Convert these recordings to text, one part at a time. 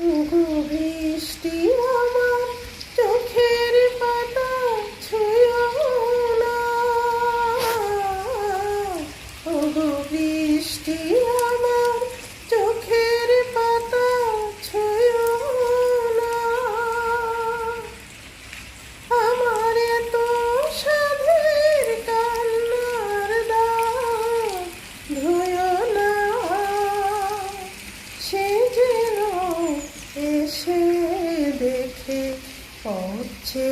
ওগো বৃষ্টি আমার চোখের পাতা ছুঁয়ো না। বৃষ্টি এসে দেখে পড়ছে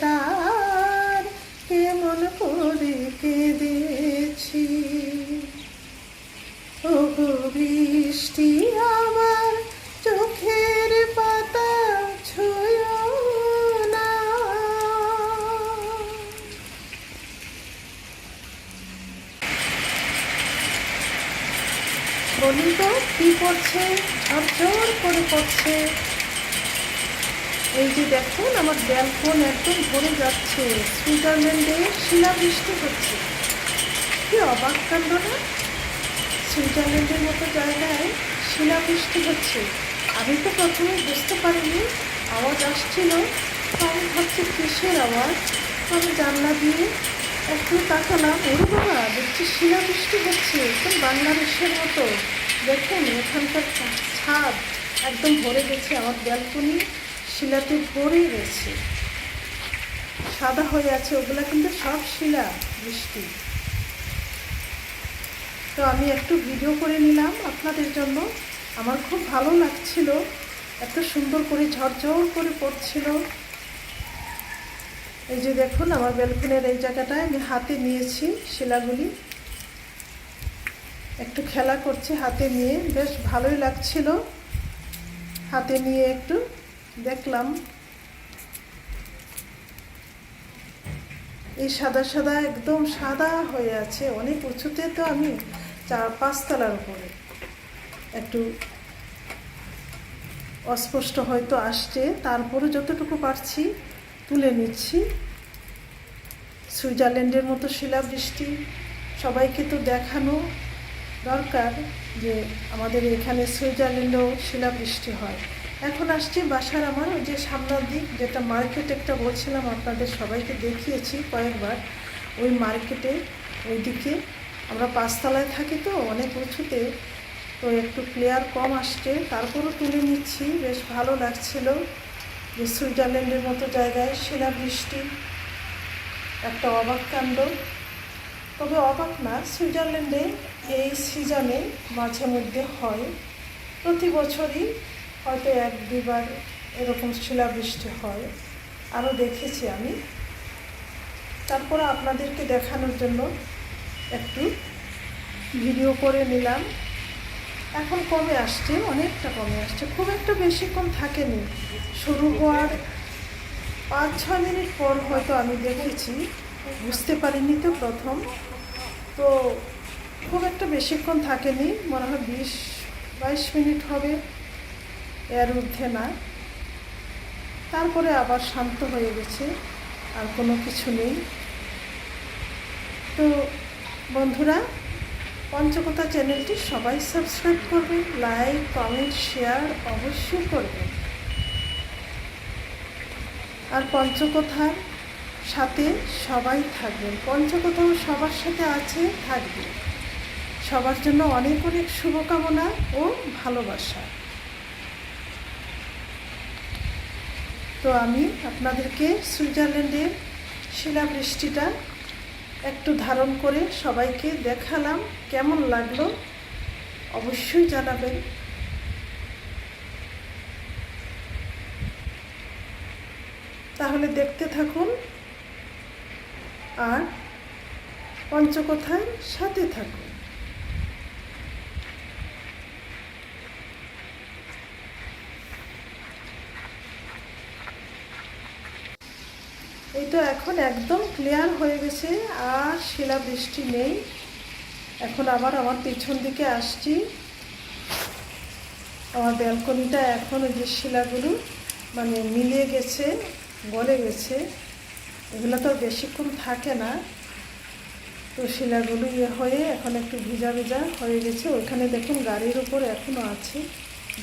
তার, কেমন করে কেঁদেছি। ওগো বৃষ্টি আমার চোখের পাতা ছুঁয়ো না। বলুন তো, কি করছে? আর জোর করে করছে। এই যে দেখুন, আমার ব্যালকন একদম ভরে যাচ্ছে। সুইজারল্যান্ডে শিলাবৃষ্টি হচ্ছে। কি অবাক কাণ্ড না? সুইজারল্যান্ডের মতো জায়গায় শিলাবৃষ্টি হচ্ছে। আমি তো প্রথমে বুঝতে পারিনি, আওয়াজ আসছিল আমি ভাবছি কিসের আওয়াজ? আমি জানলা দিয়ে একটু তাকালাম, ওরে বাবা, দেখছি শিলাবৃষ্টি হচ্ছে, একদম বাংলাদেশের মতো। দেখুন, এখানকার ছাদ একদম ভরে গেছে আমার ব্যালকনি। শিলাতে ভরে গেছে সাদা হয়ে আছে, ওগুলা কিন্তু সব শিলা বৃষ্টি তো আমি একটু ভিডিও করে নিলাম আপনাদের জন্য। আমার খুব ভালো লাগছিল, এত সুন্দর করে ঝরঝর করে পড়ছিল। এই যে দেখুন, আমার বেলকুনের এই জায়গাটায় আমি হাতে নিয়েছি শিলাগুলি। একটু খেলা করছে হাতে নিয়ে, বেশ ভালোই লাগছিল। হাতে নিয়ে একটু দেখলাম এই সাদা সাদা একদম সাদা হয়ে আছে। অনেক উঁচুতে তো আমি চার পাঁচতলার উপরে। একটু অস্পষ্ট হয়তো আসছে। তারপরে যতটুকু পারছি তুলে নিচ্ছি। সুইজারল্যান্ডের মতো শিলাবৃষ্টি সবাইকে তো দেখানো দরকার যে আমাদের এখানে সুইজারল্যান্ডেও শিলাবৃষ্টি হয়। এখন আসছি বাসার আমার, ওই যে সামনের দিক, যেটা মার্কেট একটা বলছিলাম, আপনাদের সবাইকে দেখিয়েছি কয়েকবার। ওই মার্কেটে ওইদিকে। আমরা পাঁচতলায় থাকি তো, অনেক উঁচুতে। তো একটু ক্লিয়ার কম আসছে। তারপরও তুলে নিচ্ছি। বেশ ভালো লাগছিল যে সুইজারল্যান্ডের মতো জায়গায় শিলাবৃষ্টি একটা অবাক কাণ্ড। তবে অবাক না, সুইজারল্যান্ডে এই সিজনে মাঝে মধ্যে হয়। প্রতি বছরই হয়তো এক দুবার এরকম শিলাবৃষ্টি হয়। আরও দেখেছি আমি। তারপরে আপনাদেরকে দেখানোর জন্য একটু ভিডিও করে নিলাম। এখন কমে আসছে, অনেকটা কমে আসছে। খুব একটা বেশিক্ষণ থাকেনি। শুরু হওয়ার পাঁচ, ছয় মিনিট পর হয়তো আমি দেখেছি। বুঝতে পারিনি তো প্রথম। তো খুব একটা বেশিক্ষণ থাকেনি। মনে হয় বিশ, বাইশ মিনিট হবে। এর ঊর্ধ্বে না। তারপরে আবার শান্ত হয়ে গেছে, আর কোনো কিছু নেই। তো বন্ধুরা পঞ্চকথা চ্যানেলটি সবাই সাবস্ক্রাইব করবে, লাইক, কমেন্ট, শেয়ার অবশ্যই করবেন আর পঞ্চকথার সাথে সবাই থাকবেন। পঞ্চকথাও সবার সাথে আছে, থাকবে। সবার জন্য অনেক অনেক শুভকামনা ও ভালোবাসা। তো আমি আপনাদেরকে সুইজারল্যান্ডের শিলাবৃষ্টিটা একটু ধারণ করে সবাইকে দেখালাম, কেমন লাগল অবশ্যই জানাবেন। তাহলে দেখতে থাকুন আর পঞ্চকথার সাথে থাকুন। এই তো এখন একদম ক্লিয়ার হয়ে গেছে, আর শিলা বৃষ্টি নেই। এখন আবার আমার পিছন দিকে আসছি। আমার ব্যালকনিটা এখন যে শিলাগুলো মানে মিলিয়ে গেছে, গলে গেছে। এগুলো তো বেশিক্ষণ থাকে না। তো শিলাগুলো ইয়ে হয়ে এখন একটু ভিজা ভিজা হয়ে গেছে। ওইখানে দেখুন গাড়ির উপর এখনও আছে।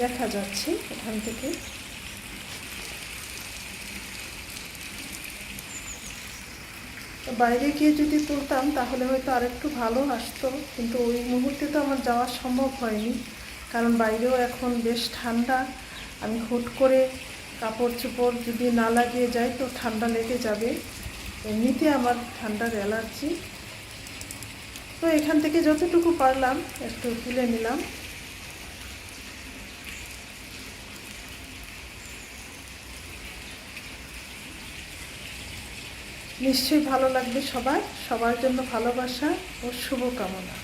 দেখা যাচ্ছে এখান থেকে। বাইরে গিয়ে যদি তুলতাম তাহলে হয়তো আরেকটু ভালো আসতো। কিন্তু ওই মুহূর্তে তো আমার যাওয়া সম্ভব হয়নি। কারণ বাইরেও এখন বেশ ঠান্ডা। আমি হুট করে কাপড় চোপড় যদি না লাগিয়ে যাই, তো ঠান্ডা লেগে যাবে। এমনিতে আমার ঠান্ডার অ্যালার্জি। তো এখান থেকে যতটুকু পারলাম, একটু তুলে নিলাম। নিশ্চয়ই ভালো লাগবে সবার সবার জন্য ভালোবাসা ও শুভকামনা।